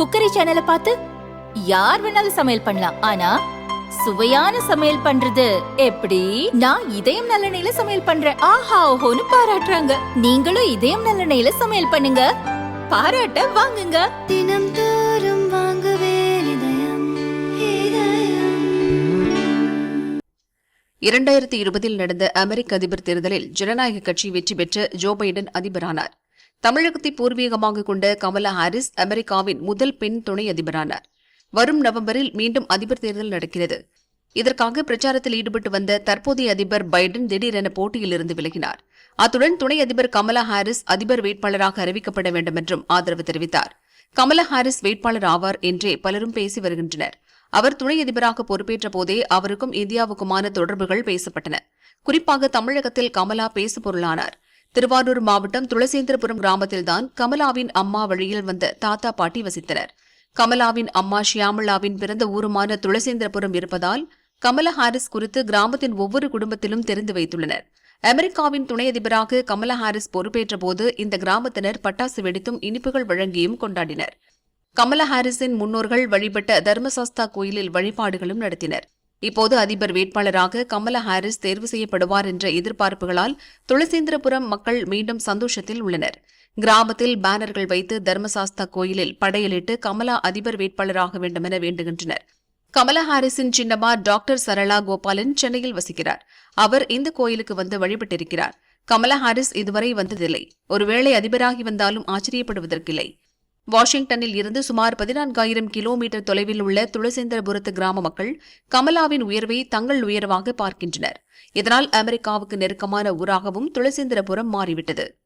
Cookery சேனலை பார்த்து யார் வேணாலும் சமையல் பண்ணலாம். ஆனா சுவையான சமையல் பண்றது எப்படி? நான் இதயம் நல்லெண்ணெயில சமையல் பண்றேன். ஆஹா ஓஹோன்னு பாராட்டுறாங்க. நீங்களும் இதயம் நல்லெண்ணெயில சமையல் பண்ணுங்க. பாராட்ட வாங்குங்க. தினம் தோறும் வாங்குவே இதயம் இதயம். இரண்டாயிரத்தி இருபதில் நடந்த அமெரிக்க அதிபர் தேர்தலில் ஜனநாயக கட்சி வெற்றி பெற்று ஜோ பைடன் அதிபரானார். தமிழகத்தை பூர்வீகமாக கொண்ட கமலா ஹாரிஸ் அமெரிக்காவின் முதல் பெண் துணை அதிபரானார். வரும் நவம்பரில் மீண்டும் அதிபர் தேர்தல் நடக்கிறது. இதற்காக பிரச்சாரத்தில் ஈடுபட்டு வந்த தற்போதைய அதிபர் பைடன் திடீரென போட்டியிலிருந்து விலகினார். அத்துடன் துணை அதிபர் கமலா ஹாரிஸ் அதிபர் வேட்பாளராக அறிவிக்கப்பட வேண்டும் என்றும் ஆதரவு தெரிவித்தார். கமலா ஹாரிஸ் வேட்பாளர் ஆவார் என்றே பலரும் பேசி வருகின்றனர். அவர் துணை அதிபராக பொறுப்பேற்ற போதே அவருக்கும் இந்தியாவுக்குமான தொடர்புகள் பேசப்பட்டன. குறிப்பாக தமிழகத்தில் கமலா பேசுபொருளானார். திருவாரூர் மாவட்டம் துளசேந்திரபுரம் கிராமத்தில்தான் கமலாவின் அம்மா வழியில் வந்த தாத்தா பாட்டி வசித்தனர். கமலாவின் அம்மா ஷியாமளாவின் பிறந்த ஊருமான துளசேந்திரபுரம் இருப்பதால் கமலா ஹாரிஸ் குறித்து கிராமத்தின் ஒவ்வொரு குடும்பத்திலும் தெரிந்து வைத்துள்ளனர். அமெரிக்காவின் துணை அதிபராக கமலா ஹாரிஸ் பொறுப்பேற்ற போது இந்த கிராமத்தினர் பட்டாசு வெடித்தும் இனிப்புகள் வழங்கியும் கொண்டாடினர். கமலா ஹாரிஸின் முன்னோர்கள் வழிபட்ட தர்மசாஸ்தா கோயிலில் வழிபாடுகளும் நடத்தினர். இப்போது அதிபர் வேட்பாளராக கமலா ஹாரிஸ் தேர்வு செய்யப்படுவார் என்ற எதிர்பார்ப்புகளால் துளசேந்திரபுரம் மக்கள் மீண்டும் சந்தோஷத்தில் உள்ளனர். கிராமத்தில் பேனர்கள் வைத்து தர்மசாஸ்தா கோயிலில் படையலிட்டு கமலா அதிபர் வேட்பாளராக வேண்டுமென வேண்டுகின்றனர். கமலா ஹாரிஸின் சின்னமா டாக்டர் சரளா கோபாலன் சென்னையில் வசிக்கிறார். அவர் இந்த கோயிலுக்கு வந்து வழிபட்டிருக்கிறார். கமலா ஹாரிஸ் இதுவரை வந்ததில்லை. ஒருவேளை அதிபராகி வந்தாலும் ஆச்சரியப்படுவதற்கில்லை. வாஷிங்டனில் இருந்து சுமார் பதினான்காயிரம் கிலோமீட்டர் தொலைவில் உள்ள துளசேந்திரபுரத்து கிராம மக்கள் கமலாவின் உயர்வை தங்கள் உயர்வாக பார்க்கின்றனர். இதனால் அமெரிக்காவுக்கு நெருக்கமான ஊராகவும் துளசேந்திரபுரம் மாறிவிட்டது.